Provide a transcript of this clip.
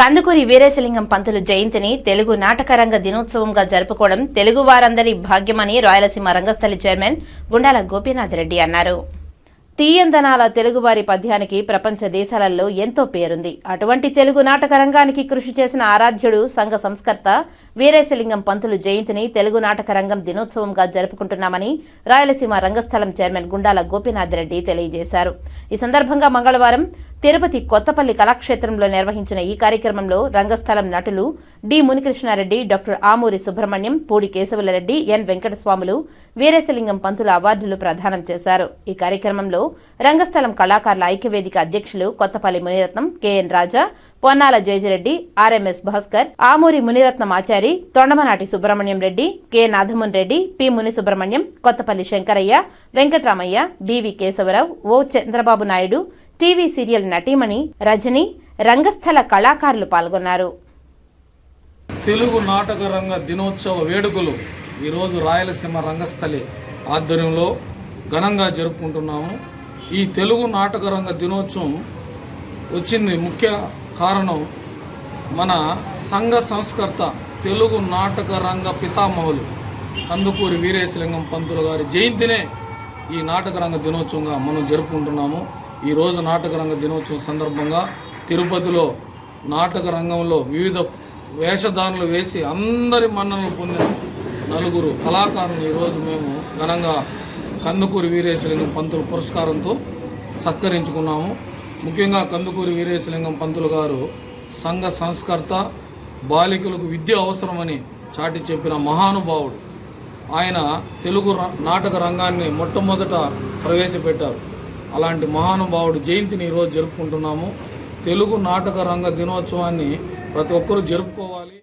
కందుకూరి వీరేశలింగం పంతులు జయంతిని తెలుగు నాటకరంగ దినోత్సవంగా జరుపుకోవడం తెలుగు వారందరి భాగ్యమని రాయలసీమ రంగస్థలి చైర్మన్ గుండాల గోపీనాథ్ రెడ్డి అన్నారు. తీయందనాల తెలుగువారి పద్యానికి ప్రపంచ దేశాలలో ఎంతో పేరుంది. అటువంటి తెలుగు నాటక రంగానికి కృషి చేసిన ఆరాధ్యుడు సంఘ సంస్కర్త వీరేశలింగం పంతులు జయంతిని తెలుగు నాటక రంగం దినోత్సవంగా జరుపుకుంటున్నామని రాయలసీమ రంగస్థలం చైర్మన్ గుండాల గోపీనాథ్ రెడ్డి తెలియజేశారు. ఈ సందర్భంగా మంగళవారం తిరుపతి కొత్తపల్లి కళాక్షేత్రంలో నిర్వహించిన ఈ కార్యక్రమంలో రంగస్థలం నటులు D Munikrishna Reddy doctor Amuri Subrahmanyam Pudi Keshavula Reddy N Venkataswamulu Veeresalingam Pantula అవార్డులు ప్రదానం చేశారు. ఈ కార్యక్రమంలో రంగస్థలం కళాకారుల ఐక్యవేదిక అధ్యక్షులు Kothapalli Muniratnam KN Raja Ponnala Jayajireddy RMS Bhaskar Amuri Muniratnam Achari Thondamanati Subrahmanyam Reddy K Nathamun Reddy P Muni Subrahmanyam Kothapalli Sankaraiah Venkatramaiah DV Keshavarao O Chandrababu Naidu TV serial నటీమణి Rajani రంగస్థల కళాకారులు పాల్గొన్నారు. తెలుగు నాటక రంగ దినోత్సవ వేడుకలు ఈరోజు రాయలసీమ రంగస్థలి ఆధ్వర్యంలో ఘనంగా జరుపుకుంటున్నాము. ఈ తెలుగు నాటక రంగ దినోత్సవం వచ్చింది ముఖ్య కారణం మన సంఘ సంస్కర్త తెలుగు నాటక రంగ పితామహులు కందుకూరి వీరేశలింగం పంతులు గారి జయంతినే ఈ నాటక రంగ దినోత్సవంగా మనం జరుపుకుంటున్నాము. ఈరోజు నాటకరంగ దినోత్సవం సందర్భంగా తిరుపతిలో నాటక రంగంలో వివిధ వేషధారణలు వేసి అందరి మన్ననలు పొందిన నలుగురు కళాకారులు ఈరోజు మేము ఘనంగా కందుకూరి వీరేశలింగం పంతులు పురస్కారంతో సత్కరించుకున్నాము. ముఖ్యంగా కందుకూరి వీరేశలింగం పంతులు గారు సంఘ సంస్కర్త బాలికలకు విద్య అవసరమని చాటి చెప్పిన మహానుభావుడు. ఆయన తెలుగు ర- నాటక రంగాన్ని మొట్టమొదట ప్రవేశపెట్టారు. అలాంటి మహానుభావుడు జయంతిని ఈరోజు జరుపుకుంటున్నాము. తెలుగు నాటక రంగ దినోత్సవాన్ని ప్రతి ఒక్కరూ జరుపుకోవాలి.